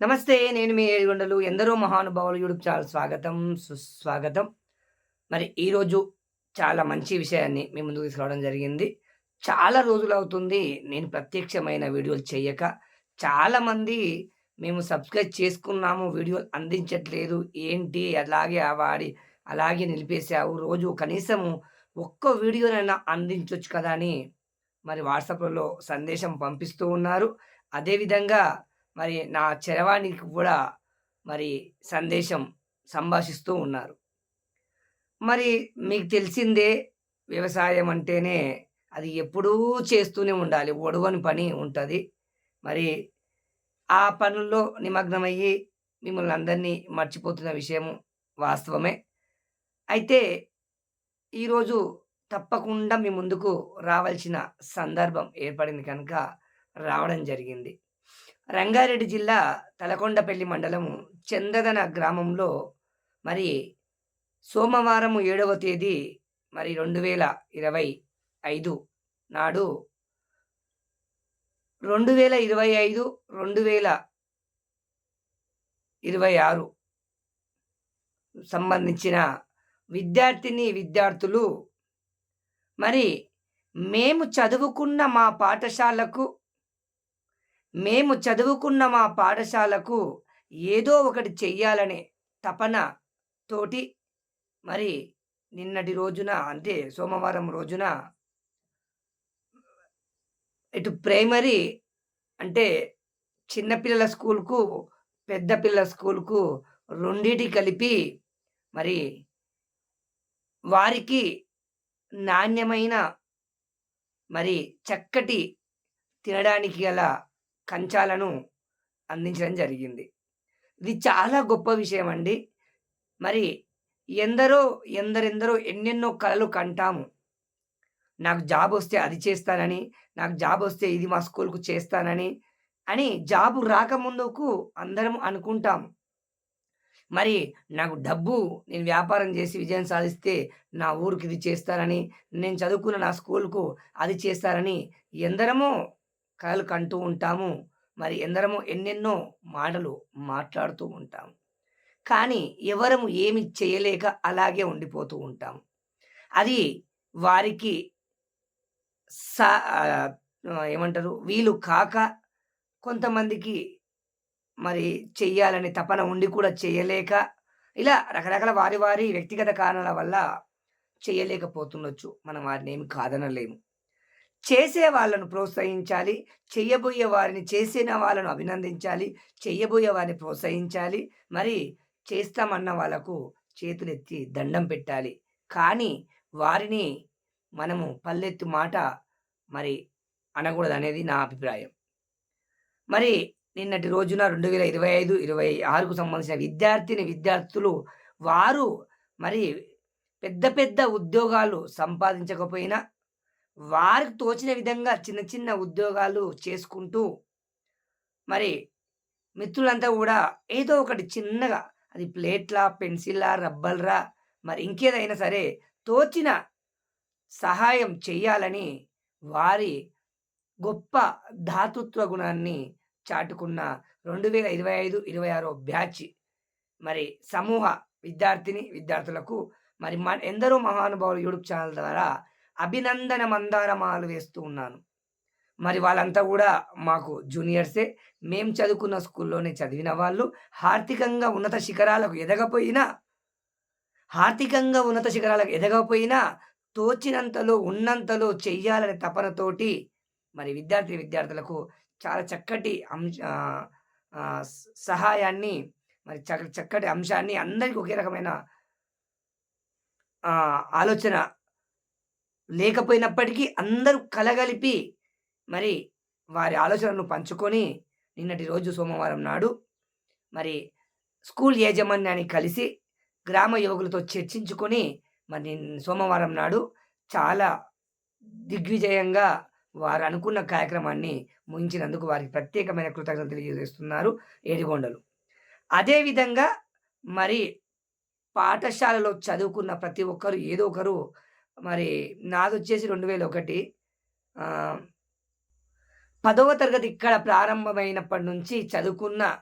నమస్తే నేను మీ ఏడుగొండలు. ఎందరో మహానుభావులు యూట్యూబ్ ఛానల్ స్వాగతం సుస్వాగతం. మరి ఈరోజు చాలా మంచి విషయాన్ని మీ ముందుకు తీసుకురావడం జరిగింది. చాలా రోజులు అవుతుంది నేను ప్రత్యక్షమైన వీడియోలు చేయక చాలామంది మేము సబ్స్క్రైబ్ చేసుకున్నాము వీడియోలు అందించట్లేదు. ఏంటి? అలాగే వాడి అలాగే నిలిపేసావు రోజు కనీసం ఒక్క వీడియోనైనా అందించవచ్చు కదా అని మరి వాట్సాప్లలో సందేశం పంపిస్తూ ఉన్నారు. అదేవిధంగా మరి నా చరవాణికి కూడా మరి సందేశం సంభాషిస్తూ ఉన్నారు. మరి మీకు తెలిసిందే వ్యవసాయం అంటేనే అది ఎప్పుడూ చేస్తూనే ఉండాలి. ఒడవని పని ఉంటుంది. మరి ఆ పనుల్లో నిమగ్నమయ్యి మిమ్మల్ని అందరినీ మర్చిపోతున్న విషయం వాస్తవమే. అయితే ఈరోజు తప్పకుండా మీ ముందుకు రావాల్సిన సందర్భం ఏర్పడింది కనుక రావడం జరిగింది. రంగారెడ్డి జిల్లా తలకొండపల్లి మండలం చందదన గ్రామంలో మరి సోమవారం ఏడవ తేదీ మరి రెండు వేల ఇరవై ఐదు నాడు రెండు వేల ఇరవై ఐదు రెండు వేల ఇరవై ఆరు సంబంధించిన విద్యార్థిని విద్యార్థులు మరి మేము చదువుకున్న మా పాఠశాలకు మేము చదువుకున్న మా పాఠశాలకు ఏదో ఒకటి చెయ్యాలనే తపన తోటి మరి నిన్నటి రోజున అంటే సోమవారం రోజున ఇటు ప్రైమరీ అంటే చిన్నపిల్లల స్కూల్కు పెద్ద పిల్లల స్కూల్కు రెండిటి కలిపి మరి వారికి నాణ్యమైన మరి చక్కటి తినడానికి గల కంచాలను అందించడం జరిగింది. ఇది చాలా గొప్ప విషయం అండి మరి ఎందరో ఎందరెందరో ఎన్నెన్నో కళలు కంటాము. నాకు జాబ్ వస్తే అది చేస్తానని నాకు జాబ్ వస్తే ఇది మా స్కూల్కు చేస్తానని అని జాబు రాకముందుకు అందరం అనుకుంటాం మరి నాకు డబ్బు నేను వ్యాపారం చేసి విజయం సాధిస్తే నా ఊరికి ఇది చేస్తానని నేను చదువుకున్న నా స్కూల్కు అది చేస్తారని ఎందరమో కళలు కంటూ ఉంటాము. మరి ఎందరమో ఎన్నెన్నో మాటలు మాట్లాడుతూ ఉంటాము. కానీ ఎవరము ఏమి చేయలేక అలాగే ఉండిపోతూ ఉంటాము అది వారికి సా ఏమంటారు? వీలు కాక కొంతమందికి మరి చెయ్యాలని తపన ఉండి కూడా చేయలేక ఇలా రకరకాల వారి వారి వ్యక్తిగత కారణాల వల్ల చేయలేకపోతుండొచ్చు. మనం వారిని ఏమి కాదనలేము. చేసే వాళ్ళను ప్రోత్సహించాలి. చెయ్యబోయే వారిని చేసిన వాళ్ళను అభినందించాలి. చెయ్యబోయే వారిని ప్రోత్సహించాలి. మరి చేస్తామన్న వాళ్ళకు చేతులెత్తి దండం పెట్టాలి. కానీ వారిని మనము పల్లెత్తు మాట మరి అనకూడదు అనేది నా అభిప్రాయం. మరి నిన్నటి రోజున రెండు వేల ఇరవై ఐదు ఇరవై ఆరుకు సంబంధించిన విద్యార్థిని విద్యార్థులు వారు మరి పెద్ద పెద్ద ఉద్యోగాలు సంపాదించకపోయినా వారికి తోచిన విధంగా చిన్న చిన్న ఉద్యోగాలు చేసుకుంటూ మరి మిత్రులంతా కూడా ఏదో ఒకటి చిన్నగా అది ప్లేట్లా పెన్సిల్లా రబ్బల్రా మరి ఇంకేదైనా సరే తోచిన సహాయం చేయాలని వారి గొప్ప ధాతృత్వ గుణాన్ని చాటుకున్న రెండు వేల ఇరవై ఐదు ఇరవై ఆరో బ్యాచ్ మరి సమూహ విద్యార్థిని విద్యార్థులకు మరి ఎందరో మహానుభావులు యూట్యూబ్ ఛానల్ ద్వారా అభినందన మందారమాలు వేస్తూ ఉన్నాను. మరి వాళ్ళంతా కూడా మాకు జూనియర్సే. మేము చదువుకున్న స్కూల్లోనే చదివిన వాళ్ళు. ఆర్థికంగా ఉన్నత శిఖరాలకు ఎదగపోయినా ఆర్థికంగా ఉన్నత శిఖరాలకు ఎదగపోయినా తోచినంతలో ఉన్నంతలో చెయ్యాలనే తపనతోటి మరి విద్యార్థి విద్యార్థులకు చాలా చక్కటి అంశ సహాయాన్ని మరి చక్క చక్కటి అంశాన్ని అందరికీ ఒకే రకమైన ఆలోచన లేకపోయినప్పటికీ అందరూ కలగలిపి మరి వారి ఆలోచనలను పంచుకొని నిన్నటి రోజు సోమవారం నాడు మరి స్కూల్ యాజమాన్యాన్ని కలిసి గ్రామ యువకులతో చర్చించుకొని మరి సోమవారం నాడు చాలా దిగ్విజయంగా వారు అనుకున్న కార్యక్రమాన్ని ముగించినందుకు వారికి ప్రత్యేకమైన కృతజ్ఞతలు తెలియజేస్తున్నారు ఏడిగొండలు. అదేవిధంగా మరి పాఠశాలలో చదువుకున్న ప్రతి ఒక్కరు ఏదో ఒకరు మరి నాదొచ్చేసి రెండు వేల ఒకటి పదవ తరగతి ఇక్కడ ప్రారంభమైనప్పటి నుంచి చదువుకున్న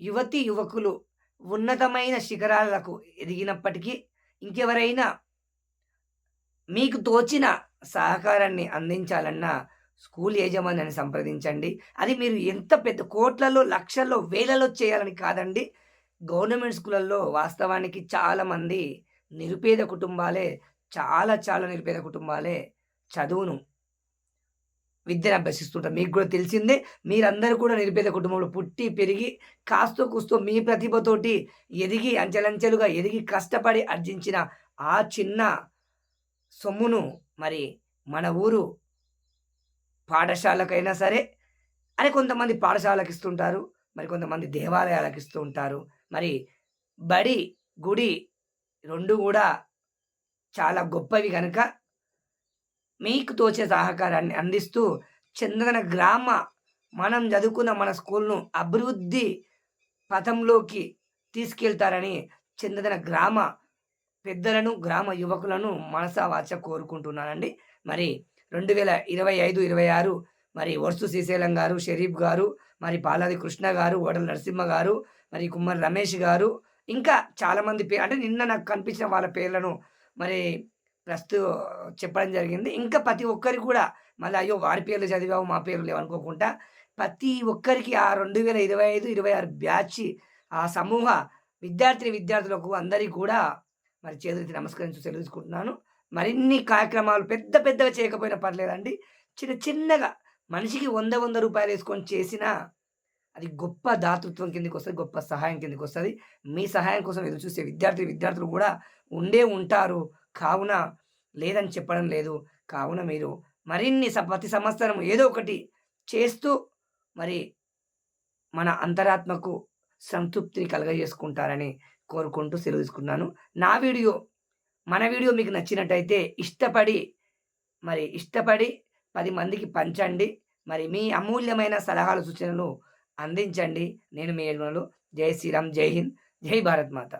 యువతి యువకులు ఉన్నతమైన శిఖరాలకు ఎదిగినప్పటికీ ఇంకెవరైనా మీకు తోచిన సహకారాన్ని అందించాలన్నా స్కూల్ యజమానిని సంప్రదించండి. అది మీరు ఎంత పెద్ద కోట్లలో, లక్షల్లో, వేలలో చేయాలని కాదండి. గవర్నమెంట్ స్కూళ్ళల్లో వాస్తవానికి చాలామంది నిరుపేద కుటుంబాలే చాలా చాలా నిరుపేద కుటుంబాలే చదువును విద్యను అభ్యసిస్తుంటారు. మీకు కూడా తెలిసిందే. మీరందరూ కూడా నిరుపేద కుటుంబంలో పుట్టి, పెరిగి కాస్తో కూస్తో మీ ప్రతిభతోటి ఎదిగి అంచెలంచెలుగా ఎదిగి కష్టపడి ఆర్జించిన ఆ చిన్న సొమ్మును మరి మన ఊరు పాఠశాలకైనా సరే అని కొంతమంది పాఠశాలకు ఇస్తుంటారు. మరి కొంతమంది దేవాలయాలకు ఇస్తూ ఉంటారు. మరి బడి, గుడి రెండు కూడా చాలా గొప్పవి కనుక మీకు తోచే సహకారాన్ని అందిస్తూ చందన గ్రామ మనం చదువుకున్న మన స్కూల్‌ను అభివృద్ధి పథంలోకి తీసుకెళ్తారని చందన గ్రామ పెద్దలను, గ్రామ యువకులను మనసావాచ కోరుకుంటున్నానండి. మరి 2025, 26 మరి వర్సు శ్రీశైలం గారు, షరీఫ్ గారు, మరి బాలాది కృష్ణ గారు, ఓడల నరసింహ గారు, మరి కుమ్మర్ రమేష్ గారు, ఇంకా చాలామంది పే అంటే నిన్న నాకు కనిపించిన వాళ్ళ పేర్లను మరి ప్రస్తుత చెప్పడం జరిగింది. ఇంకా ప్రతి ఒక్కరికి కూడా మళ్ళీ అయ్యో! వారి పేర్లు చదివావు మా పేర్లు లేవు అనుకోకుండా ప్రతి ఒక్కరికి ఆ 2025, 26 బ్యాచ్ ఆ సమూహ విద్యార్థిని విద్యార్థులకు అందరికీ కూడా మరి చేతులకి నమస్కరించి తెలుసుకుంటున్నాను మరిన్ని కార్యక్రమాలు పెద్ద పెద్దగా చేయకపోయినా పర్లేదండి. చిన్న చిన్నగా మనిషికి వంద వంద రూపాయలు వేసుకొని చేసినా అది గొప్ప దాతృత్వం కిందకొస్తది. గొప్ప సహాయం కిందకొస్తది. మీ సహాయం కోసం ఎదురు చూసే విద్యార్థి విద్యార్థులు కూడా ఉండే ఉంటారు. కావున లేదని చెప్పడం లేదు. కావున మీరు మరిన్ని ప్రతి సంవత్సరం ఏదో ఒకటి చేస్తూ మరి మన అంతరాత్మకు సంతృప్తిని కలుగజేసుకుంటారని కోరుకుంటూ సెలవు తీసుకున్నాను నా వీడియో మన వీడియో మీకు నచ్చినట్టయితే ఇష్టపడి మరి ఇష్టపడి పది మందికి పంచండి. మరి మీ అమూల్యమైన సలహాలు, సూచనలు అందించండి. నేను మీ యజమానులు. జై శ్రీరామ్, జై హింద్, జై భారత్ మాత.